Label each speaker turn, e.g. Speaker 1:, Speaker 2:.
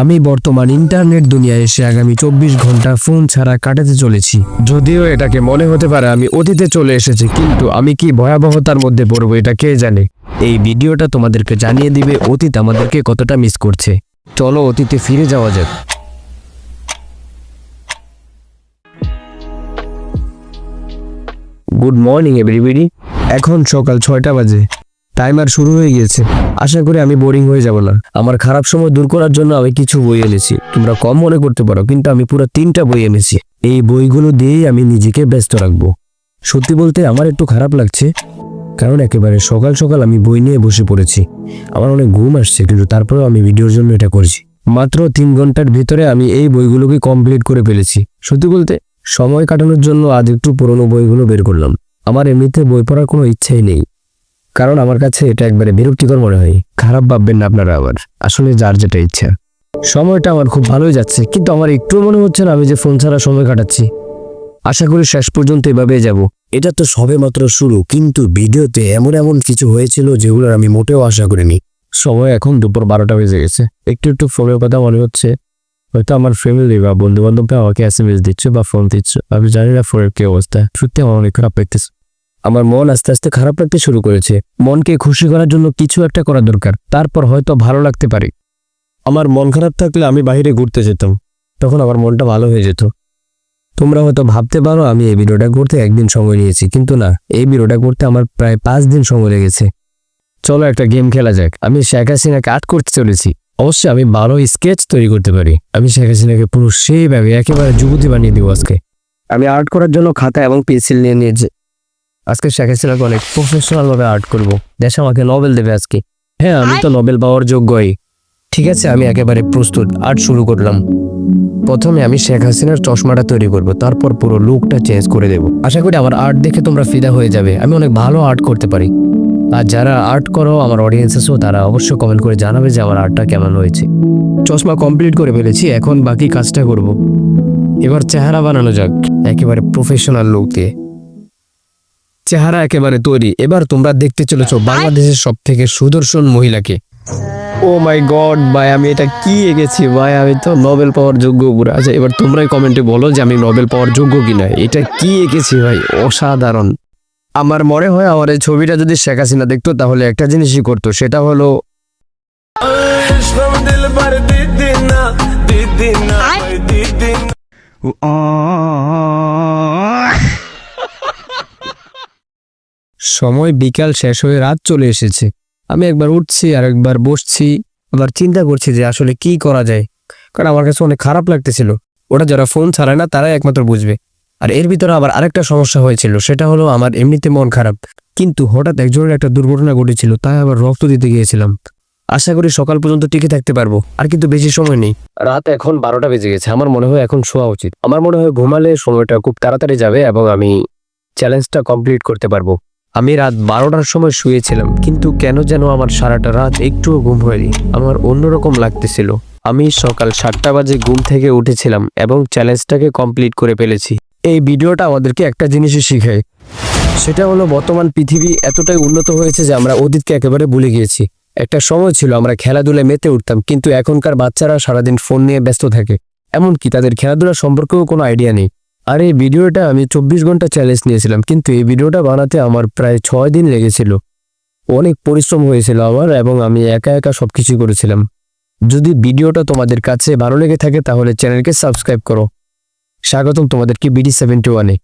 Speaker 1: আমি বর্তমান ইন্টারনেট দুনিয়ায় এসে আগামী চব্বিশ ঘণ্টা ফোন ছাড়া কাটাতে চলেছি। যদিও এটাকে মনে হতে পারে আমি অতীতে চলে এসেছি, কিন্তু আমি কি ভয়াবহতার মধ্যে পড়ব এটা কে জানে? এই ভিডিওটা তোমাদেরকে জানিয়ে দিবে অতীত আমাদেরকে কতটা মিস করছে। চলো অতীতে ফিরে যাওয়া যাক। গুড মর্নিং এভরিবডি এখন সকাল ছয়টা বাজে। টাইমার শুরু হয়ে গিয়েছে। আশা করি আমি বোরিং হয়ে যাব না। আমার খারাপ সময় দূর করার জন্য আমি কিছু বই এনেছি। তোমরা কম মনে করতে পারো, কিন্তু আমি পুরো তিনটা বই এনেছি। এই বইগুলো দিয়েই আমি নিজেকে ব্যস্ত রাখব। সত্যি বলতে আমার একটু খারাপ লাগছে, কারণ একেবারে সকাল সকাল আমি বই নিয়ে বসে পড়েছি। আমার অনেক ঘুম আসছে, কিন্তু তারপরেও আমি ভিডিওর জন্য এটা করছি। মাত্র তিন ঘণ্টার ভিতরে আমি এই বইগুলোকে কমপ্লিট করে ফেলেছি। সত্যি বলতে, সময় কাটানোর জন্য আজ একটু পুরনো বইগুলো বের করলাম। আমার এমনিতে বই পড়ার কোনো ইচ্ছাই নেই। কারণ আমার কাছে এটা একবারে বিরক্তিকর মনে হয়। খারাপ ভাববেন না আপনারা আবার। আসলে যার যেটা ইচ্ছা। সময়টা আমার খুব ভালোই যাচ্ছে, কিন্তু আমার একটুও মনে হচ্ছে না আমি যে ফোন ছাড়া সময় কাটাচ্ছি। আশা করি শেষ পর্যন্ত এভাবে যাব। এটা তো সবে মাত্র শুরু, কিন্তু ভিডিওতে এমন এমন কিছু হয়েছিল যেগুলোর আমি মোটেও আশা করিনি। সময় এখন দুপুর বারোটা বেজে গেছে। একটু একটু ফোনের কথা মনে হচ্ছে। হয়তো আমার ফ্যামিলি বা বন্ধু বান্ধবরা আমাকে এস এম এস দিচ্ছে বা ফোন দিচ্ছে। আমি জানি না ফোনের কি অবস্থা। সত্যি আমার অনেক খারাপ লাগতেছে। আমার মন আস্তে আস্তে খারাপ লাগতে শুরু করেছে। মনকে খুশি করার জন্য কিছু একটা করা দরকার, তারপর হয়তো ভালো লাগতে পারে। আমার মন খারাপ থাকলে আমি বাইরে ঘুরতে যেতাম, তখন আমার মনটা ভালো হয়ে যেত। তোমরা হয়তো ভাবতে পারো, আমি এই ভিডিওটা করতে একদিন সময় নিয়েছি, কিন্তু না, এই ভিডিওটা করতে আমার প্রায় পাঁচ দিন সময় লেগেছে। চলো একটা গেম খেলা যাক। আমি শেখ হাসিনাকে আর্ট করতে চলেছি। অবশ্যই আমি ভালো স্কেচ তৈরি করতে পারি। আমি শেখ হাসিনাকে পুরো সেইভাবে একেবারে যুবতী বানিয়ে দিব আজকে। আমি আর্ট করার জন্য খাতা এবং পেন্সিল নিয়ে নিয়েছি। আজকে শেখ হাসিনাকে অনেক প্রফেশনাল ভাবে আর্ট করব। দেশ আমাকে নোবেল দেবে আজকে। হ্যাঁ আমি তো নোবেল পাওয়ার যোগ্যই। ঠিক আছে আমি একেবারে প্রস্তুত। আর্ট শুরু করলাম। প্রথমে আমি শেখ হাসিনার চশমাটা তৈরি করব তারপর পুরো লুকটা চেঞ্জ করে দেব। আশা করি আমার আর্ট দেখে তোমরা ফিদা হয়ে যাবে। আমি অনেক ভালো আর্ট করতে পারি। আর যারা আর্ট করো আমার অডিয়েন্সেসও তারা অবশ্যই কমেন্ট করে জানাবে যে আমার আর্টটা কেমন হয়েছে। চশমা কমপ্লিট করে ফেলেছি এখন বাকি কাজটা করব। এবার চেহারা বানানো যাক একেবারে প্রফেশনাল লুক দিয়ে। চেহারা একেবারে তৈরি। এবার তোমরা দেখতে চলেছ বাংলাদেশের সব থেকে সুদর্শন মহিলাকে ও মাই গড ভাই আমি এটা কি এঁকেছি? ভাই আমি তো নোবেল পাওয়ার যোগ্য পুরো আচ্ছা এবার তোমরাই কমেন্টে বলো যে আমি নোবেল পাওয়ার যোগ্য কিনা। এটা কি এঁকেছি ভাই? অসাধারণ। আমার মনে হয় আমার এই ছবিটা যদি শেখ হাসিনা দেখতো তাহলে একটা জিনিসই করতো সেটা হলো সময় বিকাল শেষ হয়ে রাত চলে এসেছে। আমি একবার উঠছি আর একবার বসছি। আবার চিন্তা করছি যে আসলে কি করা যায়। কারণ আমার কাছে অনেক খারাপ লাগতেছিল। ওটা যারা ফোন ছাড়ায় না, তারাই একমাত্র বুঝবে। আর এর ভিতরে আবার আরেকটা সমস্যা হয়েছিল। সেটা হলো আমার এমনিতে মন খারাপ। কিন্তু হঠাৎ একজনের একটা দুর্ঘটনা ঘটেছিল, তাই আবার রক্ত দিতে গিয়েছিলাম। আশা করি সকাল পর্যন্ত টিকে থাকতে পারব। আর কিন্তু বেশি সময় নেই। রাত এখন বারোটা বেজে গেছে। আমার মনে হয় এখন শোয়া উচিত। আমার মনে হয় ঘুমালে সময়টা খুব তাড়াতাড়ি যাবে এবং আমি চ্যালেঞ্জটা কমপ্লিট করতে পারব। আমি রাত বারোটার সময় শুয়েছিলাম, কিন্তু কেন যেন আমার সারাটা রাত একটুও ঘুম হয়নি। আমার অন্যরকম লাগতেছিল। আমি সকাল সাতটা বাজে ঘুম থেকে উঠেছিলাম এবং চ্যালেঞ্জটাকে কমপ্লিট করে ফেলেছি। এই ভিডিওটা আমাদেরকে একটা জিনিসই শিখায়। সেটা হলো বর্তমান পৃথিবী এতটাই উন্নত হয়েছে যে আমরা অতীতকে একেবারে ভুলে গিয়েছি। একটা সময় ছিল আমরা খেলাধুলায় মেতে উঠতাম, কিন্তু এখনকার বাচ্চারা সারাদিন ফোন নিয়ে ব্যস্ত থাকে। এমনকি তাদের খেলাধুলা সম্পর্কেও কোনো আইডিয়া নেই। আর এই ভিডিওটা আমি চব্বিশ ঘণ্টা চ্যালেঞ্জ নিয়েছিলাম, কিন্তু এই ভিডিওটা বানাতে আমার প্রায় ছয় দিন লেগেছিল। অনেক পরিশ্রম হয়েছিল আমার এবং আমি একা একা সব কিছু করেছিলাম। যদি ভিডিওটা তোমাদের কাছে ভালো লেগে থাকে তাহলে চ্যানেলকে সাবস্ক্রাইব করো। স্বাগতম তোমাদেরকে বিডি সেভেন্টি ওয়ানে